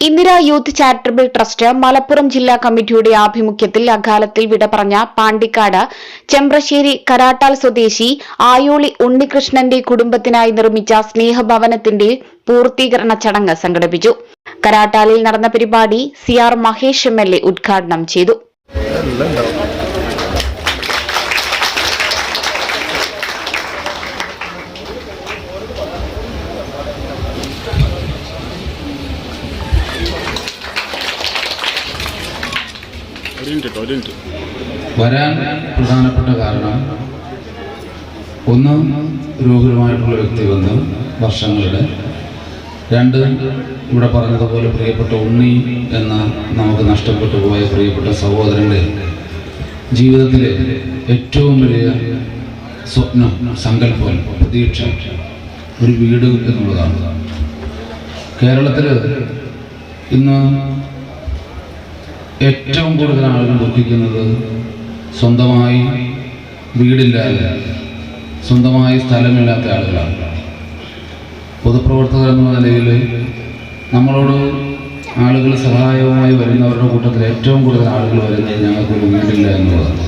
Indira youth charitable trust Malappuram ജില്ലാ കമ്മിറ്റിയുടെ ആഭിമുഖ്യത്തിൽ അകാലത്തിൽ വിട പറഞ്ഞ പാണ്ടിക്കാട് ചെമ്പ്രശ്ശേരി കരാട്ടാൽ സ്വദേശി ആയോളി ഉണ്ണികൃഷ്ണന്റെ കുടുംബത്തിനായി നിർമ്മിച്ച സ്നേഹഭവനത്തിന്റെ പൂർത്തീകരണ ചടങ്ങ് സംഘടിപ്പിച്ചു. കരാട്ടാലിൽ നടന്ന പരിപാടി സി ആർ മഹേഷ് എം ഉദ്ഘാടനം ചെയ്തു. വരാൻ പ്രധാനപ്പെട്ട കാരണം ഒന്ന് രോഗികളുമായിട്ടുള്ള വ്യക്തിബന്ധം വർഷങ്ങളുടെ. രണ്ട് ഇവിടെ പറഞ്ഞതുപോലെ പ്രിയപ്പെട്ട ഉണ്ണി എന്ന നമുക്ക് നഷ്ടപ്പെട്ടു പോയ പ്രിയപ്പെട്ട സഹോദരന്റെ ജീവിതത്തിലെ ഏറ്റവും വലിയ സ്വപ്നം സങ്കല്പം പ്രതീക്ഷ ഒരു വീട് എന്നുള്ളതാണ്. കേരളത്തിൽ ഇന്ന് ഏറ്റവും കൂടുതൽ ആളുകൾ ദുഃഖിക്കുന്നത് സ്വന്തമായി വീടില്ലാതെ സ്വന്തമായി സ്ഥലമില്ലാത്ത ആളുകളാണ്. പൊതുപ്രവർത്തകർ എന്ന നിലയിൽ നമ്മളോട് ആളുകൾ സഹായവുമായി വരുന്നവരുടെ കൂട്ടത്തിൽ ഏറ്റവും കൂടുതൽ ആളുകൾ വരുന്നത് ഞങ്ങൾക്കൊരു വീടില്ല എന്നുള്ളതാണ്.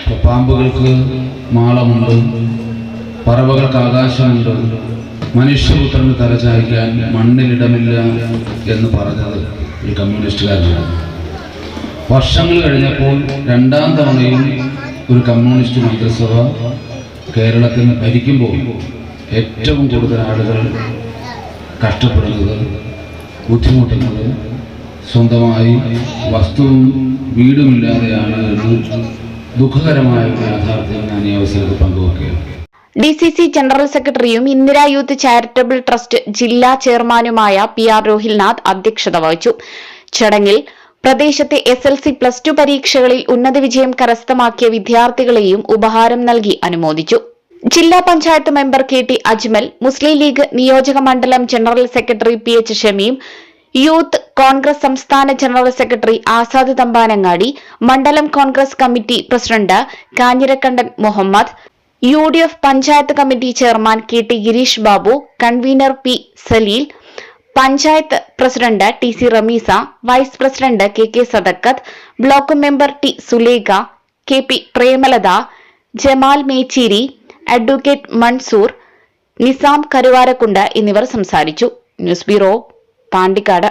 ഇപ്പോൾ പാമ്പുകൾക്ക് മാളമുണ്ട് പറവകൾക്ക് ആകാശമുണ്ട് മനുഷ്യപുത്രന് തലചായ്ക്കാൻ മണ്ണിലിടമില്ല എന്ന് പറഞ്ഞത് ഒരു കമ്മ്യൂണിസ്റ്റുകാരനാണ് വർഷങ്ങൾ കഴിഞ്ഞപ്പോൾ രണ്ടാം തവണയും ഒരു കമ്മ്യൂണിസ്റ്റ് മന്ത്രിസഭ കേരളത്തിൽ ഭരിക്കുമ്പോൾ ഏറ്റവും കൂടുതൽ ആളുകൾ കഷ്ടപ്പെടുന്നത് ബുദ്ധിമുട്ടുന്നത് സ്വന്തമായി വസ്തുവും വീടുമില്ലാതെയാണ് എന്ന് ദുഃഖകരമായ യാഥാർത്ഥ്യം ഞാൻ ഈ അവസരത്തിൽ പങ്കുവെക്കുകയാണ്. ഡി സി സി ജനറൽ സെക്രട്ടറിയും ഇന്ദിര യൂത്ത് ചാരിറ്റബിൾ ട്രസ്റ്റ് ജില്ലാ ചെയർമാനുമായ പി ആർ രോഹിൽനാഥ് അധ്യക്ഷത വഹിച്ചു. ചടങ്ങിൽ പ്രദേശത്തെ S L C plus two പരീക്ഷകളിൽ ഉന്നത വിജയം കരസ്ഥമാക്കിയ വിദ്യാർത്ഥികളെയും ഉപഹാരം നൽകി അനുമോദിച്ചു. ജില്ലാ panchayat member K T Ajmal Muslim League നിയോജക മണ്ഡലം general secretary P H Shameem youth Congress സംസ്ഥാന ജനറൽ സെക്രട്ടറി ആസാദ് തമ്പാനങ്ങാടി മണ്ഡലം Congress committee president Kanjirakkandan Muhammad U D F panchayat committee chairman K T Gireesh Babu convener P Saleel panchayat president T C Ramees vice president K K Sadakkath block member T Sulekha K P Premalatha Jamal Mecheri advocate Mansoor Nizam Karuvarakundu എന്നിവർ സംസാരിച്ചു. News bureau Pandikkad.